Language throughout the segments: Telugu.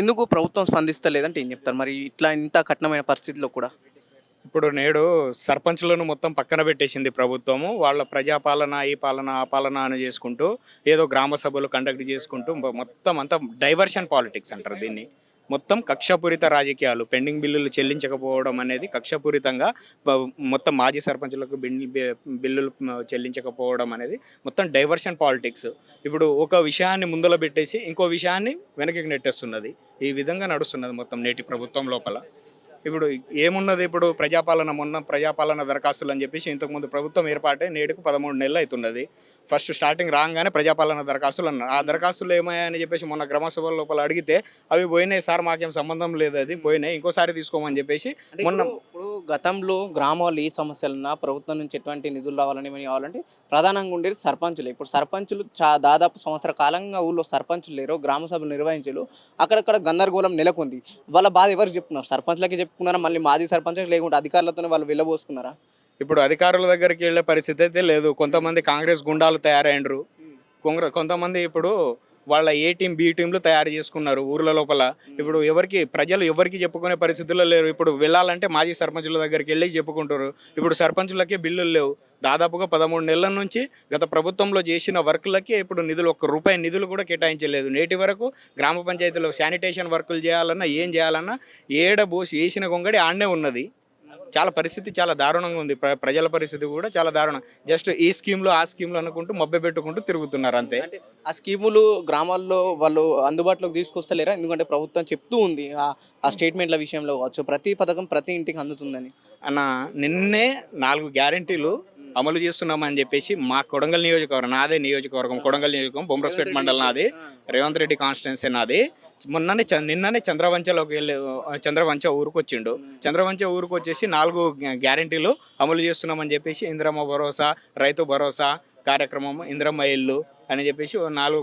ఎందుకు ప్రభుత్వం స్పందిస్తలేదంటే ఏం చెప్తారు? మరి ఇట్లా ఇంత కఠినమైన పరిస్థితిలో కూడా. ఇప్పుడు నేడు సర్పంచ్లను మొత్తం పక్కన పెట్టేసింది ప్రభుత్వము. వాళ్ళ ప్రజాపాలన ఈ పాలన ఆ పాలన అని చేసుకుంటూ ఏదో గ్రామ సభలు కండక్ట్ చేసుకుంటూ మొత్తం అంతా డైవర్షన్ పాలిటిక్స్ అంటారు దీన్ని. మొత్తం కక్షపూరిత రాజకీయాలు పెండింగ్ బిల్లులు చెల్లించకపోవడం అనేది కక్షపూరితంగా మొత్తం మాజీ సర్పంచులకు బిల్లులు చెల్లించకపోవడం అనేది మొత్తం డైవర్షన్ పాలిటిక్స్. ఇప్పుడు ఒక విషయాన్ని ముందల పెట్టేసి ఇంకో విషయాన్ని వెనక్కి నెట్టేస్తున్నది. ఈ విధంగా నడుస్తున్నది మొత్తం నేటి ప్రభుత్వం లోపల. ఇప్పుడు ఏమున్నది ఇప్పుడు ప్రజాపాలన మొన్న ప్రజాపాలన దరఖాస్తులు అని చెప్పేసి ఇంతకుముందు ప్రభుత్వం ఏర్పాటే నేడుకు పదమూడు నెలలు అవుతున్నది. ఫస్ట్ స్టార్టింగ్ రాగానే ప్రజాపాలన దరఖాస్తులు అన్నారు ఆ దరఖాస్తులు ఏమయ్యాయని చెప్పేసి మొన్న గ్రామసభల లోపల అడిగితే అవి పోయినాయి సార్ మాకేం సంబంధం లేదు అది పోయినాయి ఇంకోసారి తీసుకోమని చెప్పేసి మొన్న ఇప్పుడు గతంలో గ్రామాల్లో ఏ సమస్యలున్నా ప్రభుత్వం నుంచి ఎటువంటి నిధులు రావాలని ఏమని కావాలంటే ప్రధానంగా ఉండేది సర్పంచులు. ఇప్పుడు సర్పంచులు చా దాదాపు సంవత్సర కాలంగా ఊళ్ళో సర్పంచులు లేరు గ్రామ సభలు నిర్వహించలు అక్కడక్కడ గందరగోళం నెలకొంది. వాళ్ళ బాధ ఎవరికి చెప్తున్నారు సర్పంచ్లకి చెప్పుకున్నారా? మళ్ళీ మాజీ సర్పంచ్ లేకుంటే అధికారులతోనే వాళ్ళు వెళ్ళబోసుకున్నారా? ఇప్పుడు అధికారుల దగ్గరికి వెళ్ళే పరిస్థితి అయితే లేదు. కొంతమంది కాంగ్రెస్ గుండాలు తయారైనరు కొంగ్ర కొంతమంది ఇప్పుడు వాళ్ళ ఏ టీం బి టీంలు తయారు చేసుకున్నారు ఊర్ల లోపల. ఇప్పుడు ఎవరికి ప్రజలు ఎవరికి చెప్పుకునే పరిస్థితుల్లో లేరు. ఇప్పుడు వెళ్ళాలంటే మాజీ సర్పంచుల దగ్గరికి వెళ్ళి చెప్పుకుంటారు. ఇప్పుడు సర్పంచులకే బిల్లులు లేవు. దాదాపుగా పదమూడు నెలల నుంచి గత ప్రభుత్వంలో చేసిన వర్కులకి ఇప్పుడు నిధులు ఒక్క రూపాయి నిధులు కూడా కేటాయించలేదు. నేటి వరకు గ్రామ పంచాయతీలో శానిటేషన్ వర్కులు చేయాలన్నా ఏం చేయాలన్నా ఏడ బోసి వేసిన గొంగడి ఆడనే ఉన్నది. చాలా పరిస్థితి చాలా దారుణంగా ఉంది. ప్ర- ప్రజల పరిస్థితి కూడా చాలా దారుణం. జస్ట్ ఈ స్కీమ్లో ఆ స్కీమ్లో అనుకుంటూ మబ్బె పెట్టుకుంటూ తిరుగుతున్నారు అంతే. ఆ స్కీములు గ్రామాల్లో వాళ్ళు అందుబాటులోకి తీసుకొస్తలేరా? ఎందుకంటే ప్రభుత్వం చెప్తూ ఉంది ఆ- ఆ స్టేట్మెంట్ల విషయంలో కావచ్చు. ప్రతి పథకం ప్రతి ఇంటికి అందుతుందని. అన్న నిన్నే నాలుగు గ్యారంటీలు అమలు చేస్తున్నామని చెప్పేసి మా కొడంగల్ నియోజకవర్గం నాదే నియోజకవర్గం కొడంగల్ నియోజకవర్గం బొమ్మరస్పేట మండలం నాది రేవంత్ రెడ్డి కాన్స్టిట్యున్సీ నాది. మొన్ననే నిన్ననే చంద్రవంచలోకి వెళ్ళి చంద్రవంచ ఊరికి వచ్చిండు చంద్రవంచ ఊరికి వచ్చేసి నాలుగు గ్యా- గ్యారంటీలు అమలు చేస్తున్నామని చెప్పేసి ఇందిరమ్మ భరోసా రైతు భరోసా కార్యక్రమం ఇందిరమ్మ ఇల్లు అని చెప్పేసి నాలుగు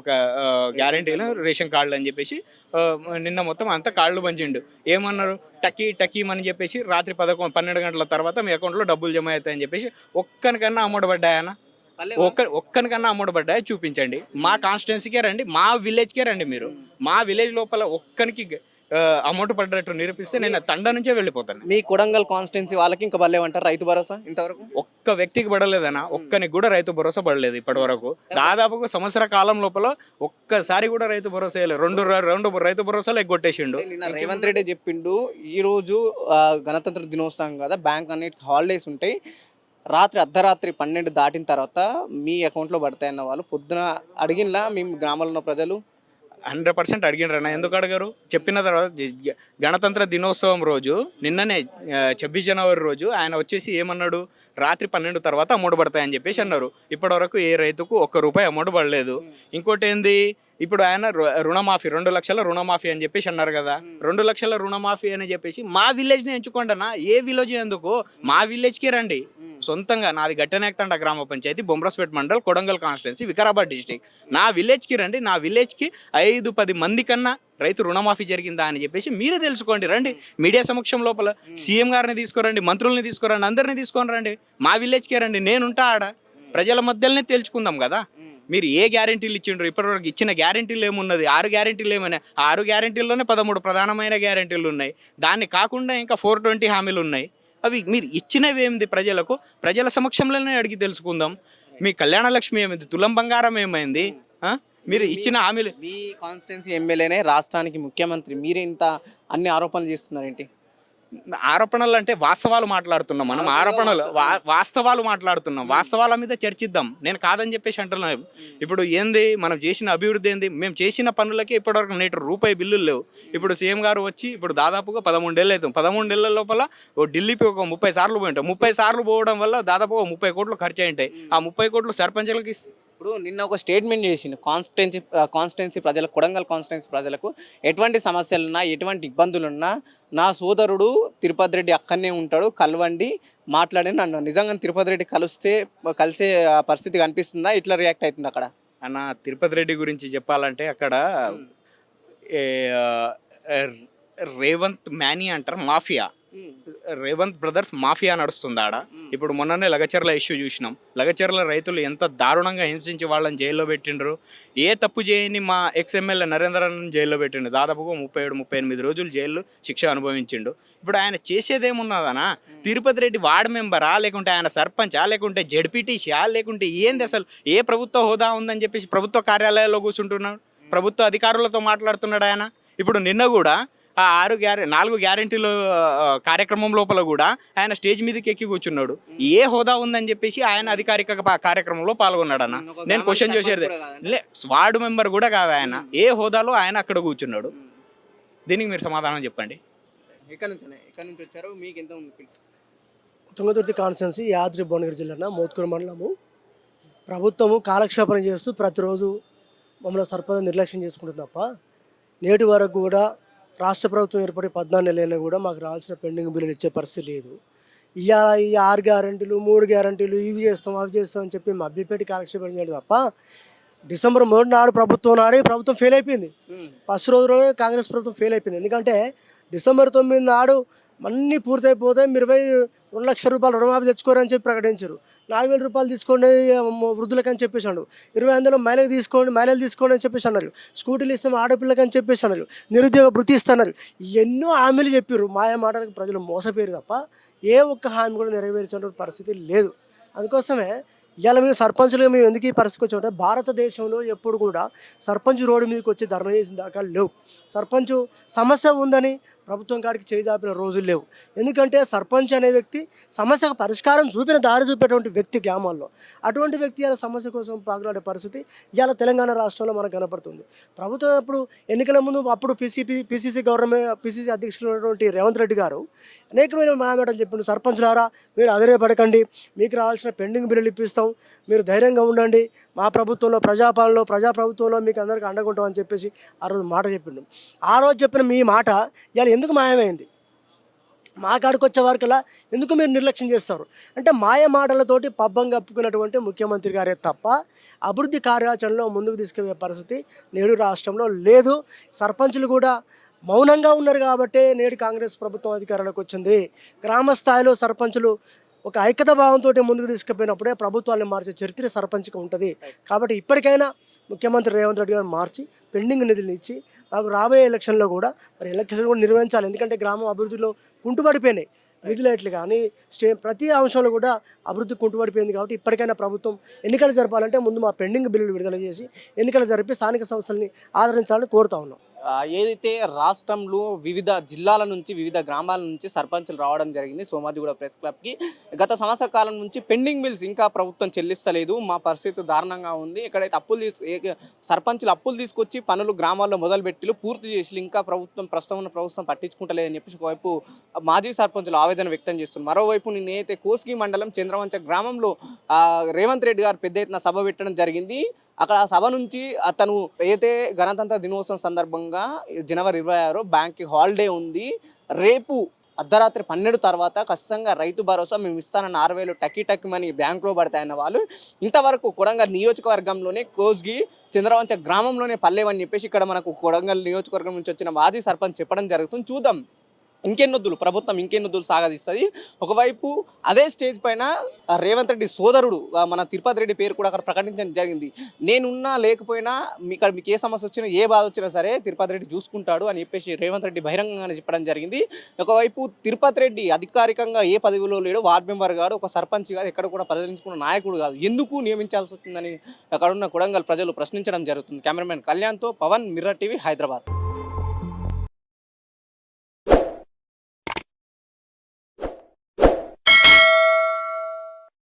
గ్యారంటీలు రేషన్ కార్డులు అని చెప్పేసి నిన్న మొత్తం అంతా కార్డులు పంచిండు. ఏమన్నారు? టకీ టకీ అని చెప్పేసి రాత్రి పదకొండు పన్నెండు గంటల తర్వాత మీ అకౌంట్లో డబ్బులు జమ అవుతాయని చెప్పేసి ఒక్కనికన్నా అమౌంట్ పడ్డాయనా ఒక్క ఒక్కనికన్నా అమౌంట్ పడ్డాయి చూపించండి. మా కాన్స్టిట్యున్సీకే రండి మా విలేజ్కే రండి మీరు. మా విలేజ్ లోపల ఒక్కనికి అమౌంట్ పడ్డట్టు నిరూపిస్తే నేను తండ నుంచే వెళ్ళిపోతాను. మీ కొడంగల్ కాన్స్టిట్యున్సీ వాళ్ళకి ఇంకా బలేమంటారు రైతు భరోసా ఇంతవరకు? ఒక్క వ్యక్తికి పడలేదనా ఒక్కనికి కూడా రైతు భరోసా పడలేదు ఇప్పటి వరకు దాదాపుగా సంవత్సర కాలం లోపల ఒక్కసారి కూడా రైతు భరోసా వేయలేదు. రెండు రెండు రైతు భరోసాలు ఎగ్గొట్టేసిండు. రేవంత్ రెడ్డి చెప్పిండు ఈ రోజు గణతంత్ర దినోత్సవం కదా బ్యాంక్ అన్నిటికి హాలిడేస్ ఉంటాయి. రాత్రి అర్ధరాత్రి పన్నెండు దాటిన తర్వాత మీ అకౌంట్లో పడతాయన్న వాళ్ళు పొద్దున అడిగినలా మీ గ్రామంలో ఉన్న ప్రజలు? హండ్రెడ్ పర్సెంట్ అడిగినరన్న ఎందుకు అడగారు? చెప్పిన తర్వాత గణతంత్ర దినోత్సవం రోజు నిన్ననే ఛబ్బీస్ జనవరి రోజు ఆయన వచ్చేసి ఏమన్నాడు? రాత్రి పన్నెండు తర్వాత అమౌంట్ పడతాయని చెప్పేసి అన్నారు. ఇప్పటివరకు ఏ రైతుకు ఒక్క రూపాయి అమౌంట్ పడలేదు. ఇంకోటి ఏంది ఇప్పుడు ఆయన రు- రుణమాఫీ రెండు లక్షల రుణమాఫీ అని చెప్పేసి అన్నారు కదా. రెండు లక్షల రుణమాఫీ అని చెప్పేసి మా విలేజ్ని ఎంచుకోండి అన్న. ఏ విలేజ్ ఎందుకు? మా విలేజ్కి రండి. సొంతంగా నాది గట్టనేక్తండ గ్రామ పంచాయతీ బొమ్రస్పేట్ మండల్ కొడంగల్ కాన్స్టిట్యున్సీ వికారాబాద్ డిస్టిక్ నా విలేజ్కి రండి నా విలేజ్కి ఐదు పది మంది కన్నా రైతు రుణమాఫీ జరిగిందా అని చెప్పేసి మీరే తెలుసుకోండి రండి. మీడియా సమక్షం లోపల సీఎం గారిని తీసుకురండి మంత్రుల్ని తీసుకురండి అందరిని తీసుకొని రండి. మా విలేజ్కే రండి నేనుంటా ఆడ. ప్రజల మధ్యలోనే తెలుసుకుందాం కదా. మీరు ఏ గ్యారెంటీలు ఇచ్చిండ్రు? ఇప్పటివరకు ఇచ్చిన గ్యారెంటీలు ఏమున్నది? ఆరు గ్యారెంటీలు ఏమైనా? ఆరు గ్యారెంటీల్లోనే పదమూడు ప్రధానమైన గ్యారెంటీలు ఉన్నాయి. దాన్ని కాకుండా ఇంకా ఫోర్ ట్వంటీ హామీలు ఉన్నాయి. అవి మీరు ఇచ్చినవి ఏంది ప్రజలకు? ప్రజల సమక్షంలోనే అడిగి తెలుసుకుందాం. మీ కళ్యాణ లక్ష్మి ఏమైంది? తులం బంగారం ఏమైంది? మీరు ఇచ్చిన హామీలు మీ కాన్స్టిట్యున్సీ ఎమ్మెల్యేనే రాష్ట్రానికి ముఖ్యమంత్రి. మీరే ఇంత అన్ని ఆరోపణలు చేస్తున్నారేంటి? ఆరోపణలు అంటే వాస్తవాలు మాట్లాడుతున్నాం మనం ఆరోపణలు వా- వాస్తవాలు మాట్లాడుతున్నాం. వాస్తవాల మీద చర్చిద్దాం. నేను కాదని చెప్పేసి అంటున్నాను. ఇప్పుడు ఏంది? మనం చేసిన అభివృద్ధి ఏంది? మేము చేసిన పనులకి ఇప్పటివరకు నేటి రూపాయి బిల్లులు లేవు. ఇప్పుడు సీఎం గారు వచ్చి ఇప్పుడు దాదాపుగా పదమూడేళ్ళు అవుతాం పదమూడేళ్ళ లోపల ఓ ఢిల్లీకి ఒక ముప్పై సార్లు పోయి ఉంటాం ముప్పై సార్లు పోవడం వల్ల దాదాపుగా ముప్పై కోట్లు ఖర్చు అయి ఉంటాయి ఆ ముప్పై కోట్లు సర్పంచులకి ఇస్తే ఇప్పుడు నిన్న ఒక స్టేట్మెంట్ చేసిండు. కాన్స్టిట్యున్సీ కాన్స్టిట్యున్సీ ప్రజలకు కొడంగల్ కాన్స్టిట్యున్సీ ప్రజలకు ఎటువంటి సమస్యలున్నా ఎటువంటి ఇబ్బందులున్నా నా సోదరుడు తిరుపతి రెడ్డి అక్కడనే ఉంటాడు కలవండి మాట్లాడి నన్ను. నిజంగా తిరుపతి రెడ్డి కలిస్తే కలిసే ఆ పరిస్థితి కనిపిస్తుందా? ఇట్లా రియాక్ట్ అవుతుంది అక్కడ? అన్న తిరుపతి రెడ్డి గురించి చెప్పాలంటే అక్కడ రేవంత్ మ్యానీ అంటారు మాఫియా. రేవంత్ బ్రదర్స్ మాఫియా నడుస్తుందాడ? ఇప్పుడు మొన్ననే లగచర్ల ఇష్యూ చూసినాం. లగచర్ల రైతులు ఎంత దారుణంగా హింసించి వాళ్ళని జైల్లో పెట్టిండ్రు? ఏ తప్పు చేయని మా ఎక్స్ ఎమ్మెల్యే నరేంద్రన్ జైల్లో పెట్టిండు? దాదాపుగా ముప్పై ఏడు ముప్పై ఎనిమిది రోజులు జైల్లో శిక్ష అనుభవించిండు. ఇప్పుడు ఆయన చేసేదేమున్నదనా? తిరుపతి రెడ్డి వార్డ్ మెంబరా? లేకుంటే ఆయన సర్పంచా? లేకుంటే జడ్పీటీసీయా? లేకుంటే ఏంది అసలు? ఏ ప్రభుత్వ హోదా ఉందని చెప్పేసి ప్రభుత్వ కార్యాలయాల్లో కూర్చుంటున్నాడు? ప్రభుత్వ అధికారులతో మాట్లాడుతున్నాడు ఆయన. ఇప్పుడు నిన్న కూడా ఆ ఆరు గ్యారె నాలుగు గ్యారెంటీలు కార్యక్రమం లోపల కూడా ఆయన స్టేజ్ మీదకి ఎక్కి కూర్చున్నాడు. ఏ హోదా ఉందని చెప్పేసి ఆయన అధికారిక కార్యక్రమంలో పాల్గొన్నాడు అన్న నేను క్వశ్చన్ చేసేది. లే వార్డు మెంబర్ కూడా కాదు ఆయన. ఏ హోదాలో ఆయన అక్కడ కూర్చున్నాడు. దీనికి మీరు సమాధానం చెప్పండి. ఎక్కడి నుంచి ఉన్నాయి? ఎక్కడి నుంచి వచ్చారు? మీకు ఎంత ఉంది పిల్ల? తుంగతుర్తి కాన్స్టెన్సీ యాదాద్రి భువనగిరి జిల్లా మోత్కూరు మండలము. ప్రభుత్వము కాలక్షేపణ చేస్తూ ప్రతిరోజు మమ్మల్ని సర్పంచ్ నిర్లక్ష్యం చేసుకుంటుంది తప్ప నేటి వరకు కూడా రాష్ట్ర ప్రభుత్వం ఏర్పడి పద్నాలుగు నెలలైనా కూడా మాకు రావాల్సిన పెండింగ్ బిల్లులు ఇచ్చే పరిస్థితి లేదు. ఇవాళ ఈ ఆరు గ్యారంటీలు మూడు గ్యారంటీలు ఇవి చేస్తాం అవి చేస్తాం అని చెప్పి మా అబ్బిపేట కాలక్షేపం చేయడం తప్ప డిసెంబర్ మూడు నాడు ప్రభుత్వం నాడే ప్రభుత్వం ఫెయిల్ అయిపోయింది. ఫస్ట్ రోజులోనే కాంగ్రెస్ ప్రభుత్వం ఫెయిల్ అయిపోయింది. ఎందుకంటే డిసెంబర్ తొమ్మిది నాడు అన్నీ పూర్తయిపోతే మీరు పోయి రెండు లక్షల రూపాయలు రుణమాఫీ తెచ్చుకోరని చెప్పి ప్రకటించారు. నాలుగు వేల రూపాయలు తీసుకోండి మ- వృద్ధులకు అని చెప్పేసాడు ఇరవై వందలు మైలేజ్ తీసుకోండి మైలేజ్ తీసుకోండి అని చెప్పేసి అన్నారు. స్కూటీలు ఇస్తాం ఆడపిల్లకి అని చెప్పేసి అన్నారు. నిరుద్యోగ వృత్తి ఇస్తున్నారు ఎన్నో హామీలు చెప్పారు. మాయ మాటలకు ప్రజలు మోసపోయారు తప్ప ఏ ఒక్క హామీ కూడా నెరవేర్చిన పరిస్థితి లేదు. అందుకోసమే ఇవాళ మేము సర్పంచులుగా మేము ఎందుకు ఈ పరిస్థితికి వచ్చామంటే భారతదేశంలో ఎప్పుడు కూడా సర్పంచ్ రోడ్డు మీదకి వచ్చి ధర్మ చేసిన దాకా లేవు. సర్పంచ్ సమస్య ఉందని ప్రభుత్వం కాడికి చేజాపిన రోజులు లేవు. ఎందుకంటే సర్పంచ్ అనే వ్యక్తి సమస్యకు పరిష్కారం చూపిన దారి చూపేటువంటి వ్యక్తి గ్రామాల్లో. అటువంటి వ్యక్తి అనే సమస్య కోసం పాకులాడే పరిస్థితి ఇవాళ తెలంగాణ రాష్ట్రంలో మనకు కనపడుతుంది. ప్రభుత్వం అప్పుడు ఎన్నికల ముందు అప్పుడు పీసీపీ పీసీసీ గవర్నమెంట్ పీసీసీ అధ్యక్షులు ఉన్నటువంటి రేవంత్ రెడ్డి గారు అనేకమైన మాటలు చెప్పిండు సర్పంచ్లారా మీరు అధైర్యపడకండి మీకు రావాల్సిన పెండింగ్ బిల్లులు ఇప్పిస్తాం మీరు ధైర్యంగా ఉండండి మా ప్రభుత్వంలో ప్రజాపాలనలో ప్రజాప్రభుత్వంలో మీకు అందరికీ అండగుంటాం అని చెప్పేసి ఆ రోజు మాట చెప్పిండు. ఆ రోజు చెప్పిన మీ మాట ఇవాళ ఎందుకు మాయమైంది? మా కాడికి వచ్చే ఎందుకు మీరు నిర్లక్ష్యం చేస్తారు? అంటే మాయ మాటలతోటి పబ్బం కప్పుకున్నటువంటి ముఖ్యమంత్రి గారే తప్ప అభివృద్ధి కార్యాచరణలో ముందుకు తీసుకువే పరిస్థితి నేడు రాష్ట్రంలో లేదు. సర్పంచులు కూడా మౌనంగా ఉన్నారు కాబట్టే నేడు కాంగ్రెస్ ప్రభుత్వం అధికారంలోకి వచ్చింది. గ్రామ స్థాయిలో సర్పంచులు ఒక ఐక్యత భావంతో ముందుకు తీసుకుపోయినప్పుడే ప్రభుత్వాన్ని మార్చే చరిత్ర సర్పంచ్కి ఉంటుంది. కాబట్టి ఇప్పటికైనా ముఖ్యమంత్రి రేవంత్ రెడ్డి గారు మార్చి పెండింగ్ నిధులు ఇచ్చి మాకు రాబోయే ఎలక్షన్లో కూడా మరి ఎలక్షన్ కూడా నిర్వహించాలి. ఎందుకంటే గ్రామం అభివృద్ధిలో కుంటుపడిపోయినాయి నిధులేట్లు కానీ స్టే ప్రతి అంశంలో కూడా అభివృద్ధి కుంటుపడిపోయింది కాబట్టి ఇప్పటికైనా ప్రభుత్వం ఎన్నికలు జరపాలంటే ముందు మా పెండింగ్ బిల్లులు విడుదల చేసి ఎన్నికలు జరిపి స్థానిక సంస్థల్ని ఆదరించాలని కోరుతా ఉన్నాం. ఏదైతే రాష్ట్రంలో వివిధ జిల్లాల నుంచి వివిధ గ్రామాల నుంచి సర్పంచులు రావడం జరిగింది సోమాజిగూడ ప్రెస్ క్లబ్కి. గత సంవత్సర కాలం నుంచి పెండింగ్ బిల్స్ ఇంకా ప్రభుత్వం చెల్లిస్తలేదు. మా పరిస్థితి దారుణంగా ఉంది. ఇక్కడైతే అప్పులు తీసు సర్పంచులు అప్పులు తీసుకొచ్చి పనులు గ్రామాల్లో మొదలుపెట్టిలు పూర్తి చేసి ఇంకా ప్రభుత్వం ప్రస్తుతం ఉన్న ప్రభుత్వం పట్టించుకుంటలేదని చెప్పేసి ఒకవైపు మాజీ సర్పంచులు ఆవేదన వ్యక్తం చేస్తున్నారు. మరోవైపు నేనైతే కోస్గి మండలం చంద్రవంచ గ్రామంలో రేవంత్ రెడ్డి గారు పెద్ద ఎత్తున సభ పెట్టడం జరిగింది. అక్కడ ఆ సభ నుంచి అతను అయితే గణతంత్ర దినోత్సవం సందర్భంగా జనవరి ఇరవై ఆరు బ్యాంక్కి హాలిడే ఉంది రేపు అర్ధరాత్రి పన్నెండు తర్వాత ఖచ్చితంగా రైతు భరోసా మేము ఇస్తానన్న ఆరు వేలు టకీ టక్కిమని బ్యాంకులో పడతాయన్న వాళ్ళు ఇంతవరకు కొడంగల్ నియోజకవర్గంలోనే కోజ్గి చంద్రవంచ గ్రామంలోనే పల్లెవని చెప్పేసి ఇక్కడ మనకు కొడంగల్ నియోజకవర్గం నుంచి వచ్చిన మాజీ సర్పంచ్ చెప్పడం జరుగుతుంది. చూద్దాం. ఇంకెన్నొద్దులు ప్రభుత్వం ఇంకెన్నొద్దులు సాగదీస్తుంది. ఒకవైపు అదే స్టేజ్ పైన రేవంత్ రెడ్డి సోదరుడు మన తిరుపతి రెడ్డి పేరు కూడా అక్కడ ప్రకటించడం జరిగింది. నేనున్నా లేకపోయినా మీ ఇక్కడ మీకు ఏ సమస్య వచ్చినా ఏ బాధ వచ్చినా సరే తిరుపతి రెడ్డి చూసుకుంటాడు అని చెప్పేసి రేవంత్ రెడ్డి బహిరంగంగానే చెప్పడం జరిగింది. ఒకవైపు తిరుపతి రెడ్డి అధికారికంగా ఏ పదవిలో లేడు వార్డు మెంబర్ కాదు ఒక సర్పంచ్ కాదు ఎక్కడ కూడా ప్రజలించుకున్న నాయకుడు కాదు. ఎందుకు నియమించాల్సి వస్తుందని అక్కడ ఉన్న కొడంగల్ ప్రజలు ప్రశ్నించడం జరుగుతుంది. కెమెరామెన్ కళ్యాణ్తో పవన్ మిర్ర టీవీ హైదరాబాద్.